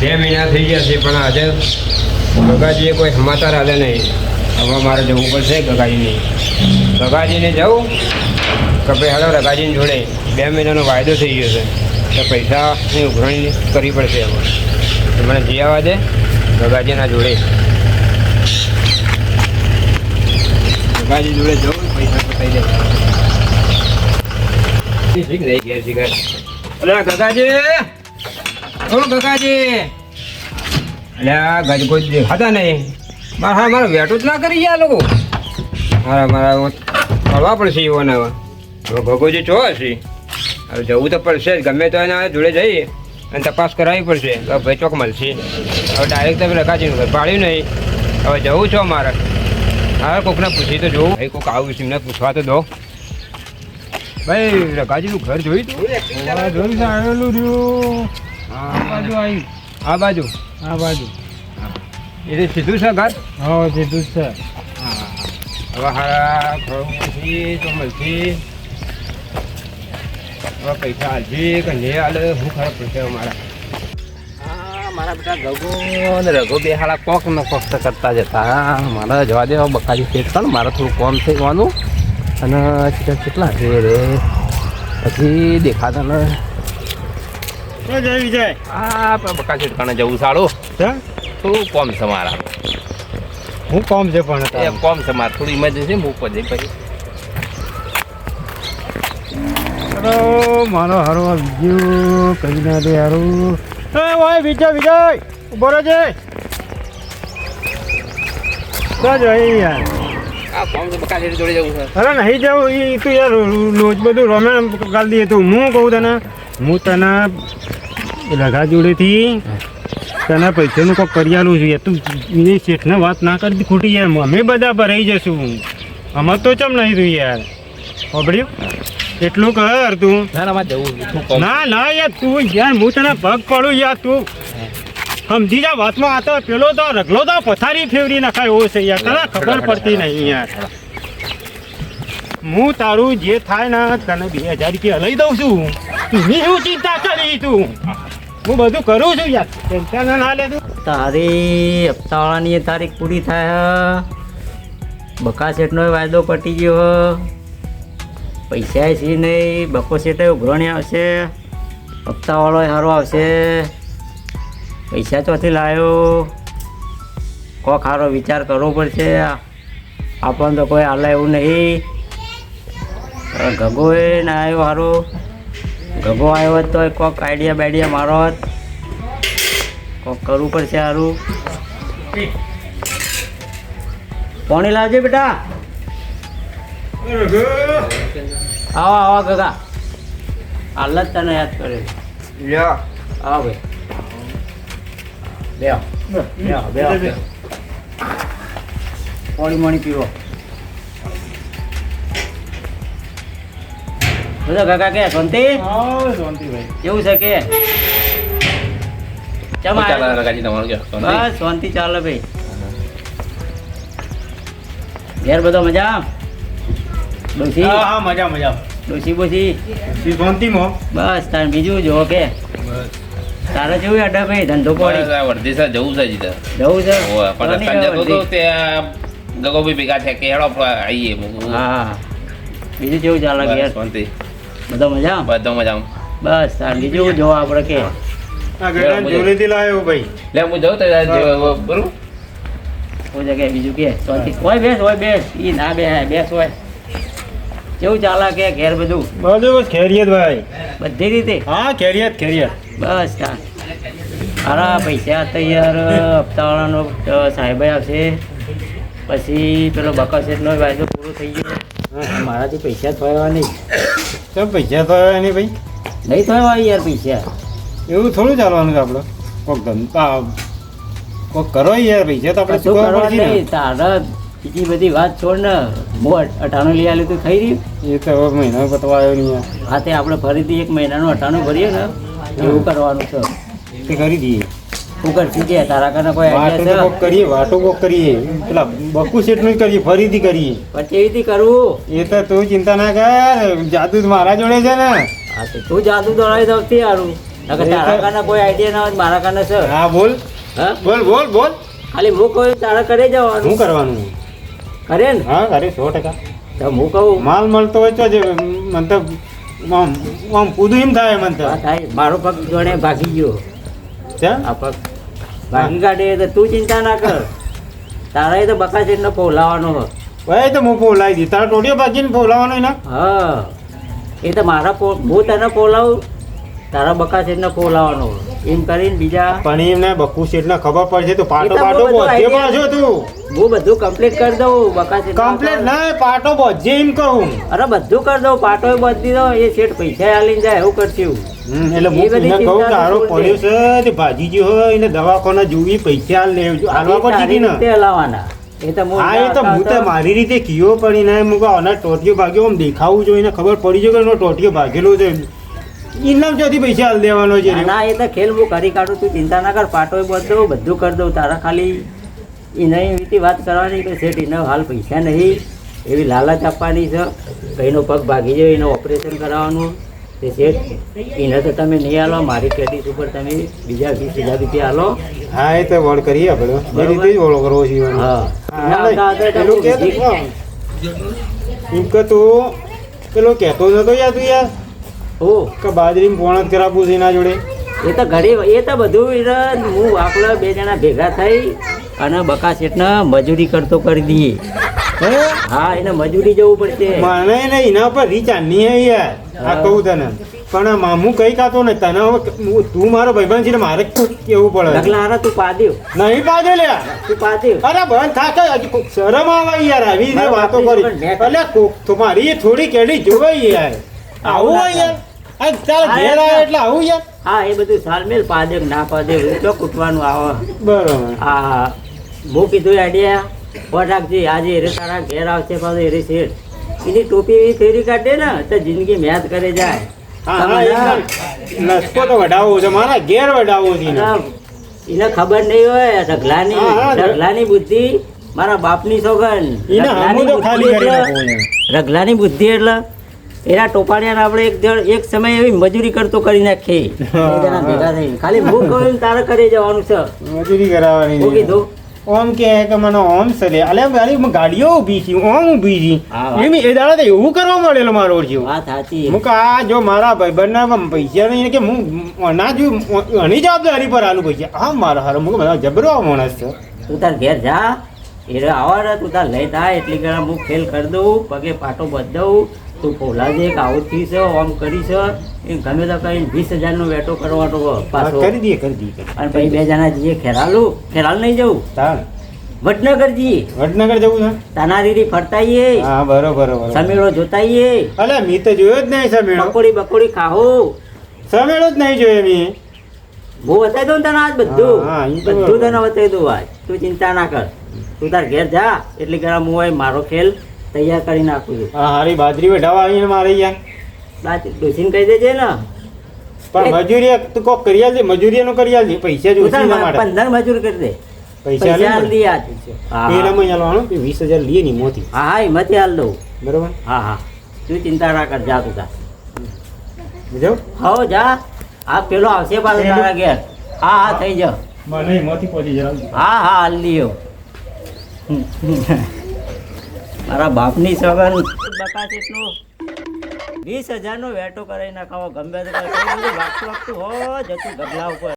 બે મહિના થઈ ગયા છે, પણ આજે ગગાજીએ કોઈ સમાચાર આવે નહીં. હવે મારે જવું પડશે ગગાજીને. ગગાજીને જવું કે ભાઈ હાલો રગાજીને જોડે. બે મહિનાનો વાયદો થઈ ગયો છે. તો પૈસાની ઉઘરણી કરવી પડશે હવે. મને જઈ આવવા દે, ગગાજીના જોડે. ગગાજી જોડે જવું પૈસા કપાઈ દે ગયા છે અરે ગગાજી! ઓ કાકાજી અલ્યા, ગજગોજ દેખાતા નહીં. મારા હા મારે વેટું જ ના કરી ગયા લોકો. મારા મારા ફરવા પડશે એવોને હવે. હવે ગગોજી ચો હશે. હવે જવું તો પડશે જ. ગમે તો એના જોડે જઈએ અને તપાસ કરાવવી પડશે. ભાઈ ચોક મળશે. હવે ડાયરેક્ટ તમે રખાજીનું ઘર પાડ્યું નહીં. હવે જવું છો મારે. હા કોકને પૂછી તો જોઉં. ભાઈ કોક આવું એમને પૂછવા તો દો. ભાઈ રકાજીનું ઘર જોયું તું? રહ્યું. આ હા બાજુ આવી. આ બાજુ? આ બાજુ. એ તો સીધું છે ઘર? હા સીધું જ છે. હવે હારા ખોરમાંથી તો મળતી હવે પૈસા હાલજી કે નહીં હાલે શું ખરાબ પડશે અમારા. આ મારા બેટા ગગો અને રઘુ બે હાડા કોક ને કોક તો કરતા જતા. મારા જવા દેવા બકાજી ખેત પણ મારે થોડું કોમ થઈ જવાનું અને કેટલા કેટલા છે રે? પછી દેખાતા ને તો જય વિજય. આ પણ બકા છેટકાને જવું સારું? હે? થોડું કોમ છે મારા? હું કોમ છે પણ એ? કોમ છે મારે થોડી ઇમરજન્સી હું ઉપર જઈ પછી. મારો હારો ના દે હારું. એ ભાઈ વિજય વિજય ઊભો રહેજે. તો જઈ યાર. અરે નહીં જવું એ તું યાર રોજ બધું રમે ગાલ દઈએ તું હું કહું તને? હું તને રઘા જોડેથી તને પૈસાનું કોઈ કરિયાલું છે તું એ શેઠને વાત ના કરતી ખોટી યાર. અમે બધા ભરાઈ જશું. અમાર તો ચમ નહીં તું યાર. હોબળ્યું એટલું કર તું. ના ના યાર તું યાર હું તને પગ પડું યાર તું. સમજી જા વાતમાં આ તો પેલો તો રગલો તો પથારી ફેવરી નખાય એવો છે યાર. તને ખબર પડતી નહીં યાર. હું તારું જે થાય ને તને બે હજાર રૂપિયા લઈ દઉં છું. તું શું ચિંતા કરી તું. હું બધું કરું છું યાર. ટેન્શન ના લે તું. તારી હપ્તાવાળાની તારીખ પૂરી થાય બકા શેઠનો વાયદો પટી ગયો પૈસા છે નહીં બકો શેઠ ઉઘરણી આવશે હપ્તાવાળો સારો આવશે. પૈસા ચોથી લાવ્યો કોક સારો વિચાર કરવો પડશે. આપણને તો કોઈ હાલે એવું નહીં. ગગોએ ના આવ્યો સારો ગગો આવ્યો હોત તો કોક આઈડિયા બાઈડિયા મારો હોત. કોક કરવું પડશે સારું પાણી લાવજે બેટા. આવો આવો ગગા હાલ જ તને યાદ કરે. લ્યો. આવો ભાઈ. બે બે બે. પાણી મણી પીવો. બધા કાકા કે શાંતિ? શાંતિભાઈ કેવું છે કે? ચમ ચાલે? તમારું કે શાંતિ? બસ શાંતિ ચાલે ભાઈ. ઘેર બધો મજા ડોસી હા હા મજા મજા. ડોસી બોસી શાંતિમાં? બસ તાર બીજું જો કે. તારે જેવું અડે ભાઈ ધંધો પડી બસ આ વર્ધી સર જવું છે જીતા જવું છે? પણ સાંજે તો તો તે? ત્યાં ભેગા છે કે હેડો આવીએ હા હા. બીજું જેવું ચાલે ઘેર? શાંતિ. બધો મજા બધા મજામાં. બસ બીજું જો આપણે કે? આ ગળા જોડેથી લાવ્યો ભાઈ. લે હું જાઉં તો બરોબર? કોઈ જગ્યાએ બીજું કે? શાંતિ હોય બેસ હોય બેસ. ઈ ના બે બેસ હોય. કેવું ચાલે કે ઘેર બધું? બધું બસ ખેરિયત ભાઈ. બધી રીતે? હા ખેરિયત ખેરિયત બસ હા હારા પૈસા તૈયાર હપ્તાવાળાનો સાહેબ સાહેબાઈ આવશે. પછી પેલો બકા શેઠનો વાયદો પૂરો થઈ ગયો. મારાથી પૈસા થવા નહીં. તો પૈસા તો એની ભાઈ. નહીં થવા યાર પૈસા. એવું થોડું ચાલવાનું છે આપણે? કોક ધંધા કોક કરો યાર પૈસા તો આપણે શું કરવા નહીં તારા બીજી બધી વાત છોડ ને. બોટ અઠાણું લઈ આવ્યું તું થઈ રહ્યું? એ તો હવે મહિનો પતવા આવ્યો નહીં હા તે આપણે ફરીથી એક મહિનાનું અઠાણું ભરીએ ને. એવું કરવાનું છે. તે કરી દઈએ. કરશું કે તારા કને કોઈ વાટો તો કોક કરીએ વાટો કોક કરીએ. પેલા બકુ સેટનું જ કરીએ ફરીથી કરીએ. પછી પણ કેવી રીતે કરવું એ તો તું ચિંતા ના કર જાદુ તો મારા જોડે છે ને. હા તો તું જાદુ દોડાવી દઉં સારું નકર તારા કાને કોઈ આઈડિયા ના હોય મારા કાને છે. હા બોલ. હા? બોલ બોલ બોલ. ખાલી હું કહું તારા કરે જવાનું. શું કરવાનું? કરે ને? હા અરે સો ટકા. તો હું કહું. માલ મળતો હોય તો જ મને તો આમ કૂદું એમ થાય મને તો થાય. મારો પગ જોડે ભાગી ગયો. ચા? આ પગ ભાગી કાઢે તો તું ચિંતા ના કર. તારે તો બકાસેટ નો ફોલાવાનો હો ભાઈ તો હું ફોલાવી દી તારા ટોળીઓ ભાગીને ફોલાવાનો ને હા. એ તો મારા હું તને ફોલાવું તારા બકાસેટ ને ફોલાવાનો એમ કરીને બીજા પણ એમને બકુ શેઠ ને ખબર પડશે તો પાટો પાટો બોજે પાછો તું. હું બધું કમ્પ્લીટ કરી દઉં બકાસેટ કમ્પ્લીટ ના પાટો બોજે એમ કહું. અરે બધું કરી દઉં પાટો બધી દો એ શેઠ પૈસા આલીને જાય એવું કરશું એટલે હું એને કહું કે હારો પડ્યો છે તે ભાજી ગયો હોય એને દવાખાને જોવી પૈસા લેવજો હાલવા એ પડતી ને? રીતે હલાવવાના એ તો હું એ તો હું તો મારી રીતે કીયો પડી ને હું અને આના ટોટીઓ ભાગ્યો આમ દેખાવું જોઈએ. ને ખબર પડી જાય કે એનો ટોટીઓ ભાગેલો છે. ઇનામ ચોથી પૈસા હાલ દેવાનો છે? ના એ તો ખેલ હું કરી કાઢું તું ચિંતા ના કર પાટો બધું બધું કરી દઉં. તારા ખાલી એને એવી વાત કરવાની કે શેઠ એને હાલ પૈસા નહીં. એવી લાલચ આપવાની છે. કઈનો પગ ભાગી જાય એનું ઓપરેશન કરાવવાનું. તે શેઠ એને તો તમે નહીં આલો મારી ક્રેડિટ ઉપર તમે બીજા વીસ હજાર રૂપિયા આલો. હા એ તો વળ કરીએ આપણે. એ રીતે જ વળો કરવો છે હા. એમ કે તું પેલો કહેતો નતો યાર તું યાર ઓ. કે બાજરીમાં પોણત કરાવું છે એના જોડે. એ તો ઘડી એ તો બધું હું આપણે બે જણા ભેગા થઈ અને બકા શેઠને મજૂરી કરતો કરી દઈએ. હે? એને મજૂરી જવું પડશે. મને ને એના પર રિચાર્જ નહીં હે યાર આ. કહું તને. પણ મામું કઈ કાતો ને તને તું મારો ભાઈબંધ છે ને મારે કેવું પડે. એટલે આને તું પાદ્યો નહીં પાડે લે તું પાદ્યો અરે બંધ થાકે શરમ આવે યાર આવી રીતે વાતો કરી. એટલે કોક તમારી થોડી કેડી જોવાય યાર. આવું હોય યાર. આ તારા ઘેર એટલે. આવે એટલે આવું યાર. હા એ બધું સાલમેલ પાદે ના પાદે તો કૂટવાનું આવે. બરોબર. હા હું. કીધું આઈડિયા ફોન આજે એરે ઘેર આવશે પાછો શેઠ એની ટોપી એવી ફેરી કાઢે ને તો જિંદગી મેદ કરે જાય. લસકો તો વડાવવો છે મારા ઘેર વડાવવો છે એને. ખબર નહીં હોય ઢગલાની ઢગલાની બુદ્ધિ મારા બાપની સોગન. રગલાની બુદ્ધિ એટલે એના. ટોપાણિયા આપણે એક જણ એક સમય એવી મજૂરી કરતો કરી નાખીએ. ભેગા થઈને. ખાલી હું હોય તારે કરી જવાનું છે. મજૂરી કરાવવાની. કીધું ઓમ કે કે મને ઓમ સલે. અલે મારી ગાડીઓ ઊભી છે ઓમ ઊભી છે. એમ એ દાડા એવું કરવા મળેલો મારો જીવ વાત સાચી હું કે આ જો મારા ભાઈબંધના પૈસા નહીં કે હું ના જો આની જવાબદારી પર આલું પૈસા. હા મારા હારો હું બધા જબરો માણસ છે. તું તાર ઘેર જા. એ આવા ને તું તાર લઈ થાય એટલી ઘણા હું ખેલ કરી દઉં પગે પાટો બધ દઉં તું પોલાજે કે આવું થઈ છે આમ કરી છે. એ ગમે તો કઈ વીસ હજારનો વેટો કરવાનો પાછો. કરી દઈએ કરી દઈએ અને પછી બે જણા જઈએ ખેરાલું ખેરાલ નહીં જવું? તાર વડનગર જઈએ. વડનગર જવું છે? તાનારીરી ફરતાઈએ. હા બરોબર બરોબર. સમેળો જોતાઈએ. અલે મી તો જોયો જ નહીં સમેળો. બકોડી બકોડી ખાહો. સમેળો જ નહીં જોયો મી. હું બતાવી દઉં તને આજ બધું? બધું તને બતાવી દઉં આજ. તું ચિંતા ના કર. તું તાર ઘેર જા એટલે કે હું હોય મારો ખેલ તૈયાર કરી નાખું છું. હા હારી બાજરી વેઢાવા આવીને મારે યાર બાજરી ડોસીને કહી દેજે ને. પણ મજૂરી તું કોક કરી આલજે મજૂરી નું કરી આલજે પૈસા તું જોઈશે ના માટે પંદર મજૂર કરી દે. પૈસા આલે દી આજ. હા એ રમઈ આલવાનું કે વીસ હજાર લઈએ ની મોતી હા હા હિંમતે હાલ દઉં. બરોબર? હા હા. તું ચિંતા ના કર જા તું તાર બીજો હો જા. આ પેલો આવશે પાછો તારા ઘેર. હા હા થઈ જાવ મને મોતી પહોંચી જરા હા હા આલ લીયો મારા બાપની સગન બકા જેટલું વીસ હજારનો વેટો કરાવી નાખાવો ગમે તે લાગતું લાગતું હો જતું ગભલા ઉપર.